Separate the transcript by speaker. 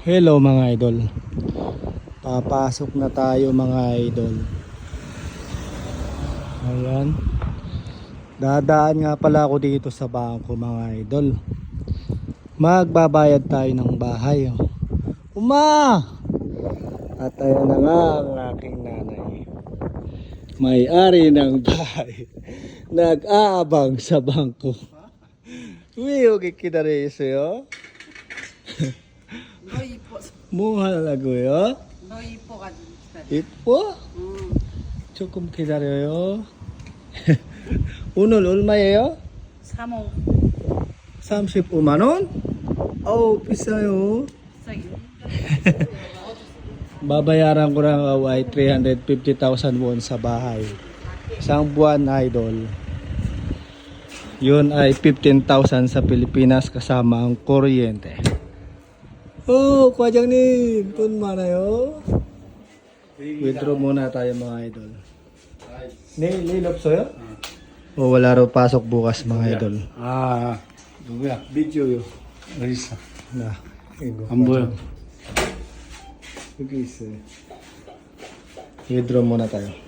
Speaker 1: Hello mga idol. Papasok na tayo mga idol. Ayan. Dadaan nga pala ako dito sa bangko mga idol. Magbabayad tayo ng bahay. oh. Uma! At ayan na nga ang aking nanay. May-ari ng bahay. Nag-aabang sa bangko. Uy, okay kita rin.
Speaker 2: Noy po.
Speaker 1: Muha na lagoyo.
Speaker 2: Noy po ka.
Speaker 1: Ipo.
Speaker 2: Mm.
Speaker 1: 조금 기다려요. 오늘 얼마예요?
Speaker 2: Samo.
Speaker 1: 35만 원? 어우 비싸요.
Speaker 2: Sa'yo.
Speaker 1: Babayaran ko lang uh, ay 350,000 won sa bahay. Isang buwan idol. Yun ay 15,000 sa Pilipinas kasama ang kuryente. Oh, 과장님, 돈 많아요. Withdraw muna tayo mga idol. Nail, nail 없어요? O wala raw pasok bukas mga idol.
Speaker 3: 아, 누구야?
Speaker 1: Video yun.
Speaker 3: 어디 있어?
Speaker 1: Na. 이거.
Speaker 3: 안 보여.
Speaker 1: 여기 있어요. Withdraw muna tayo.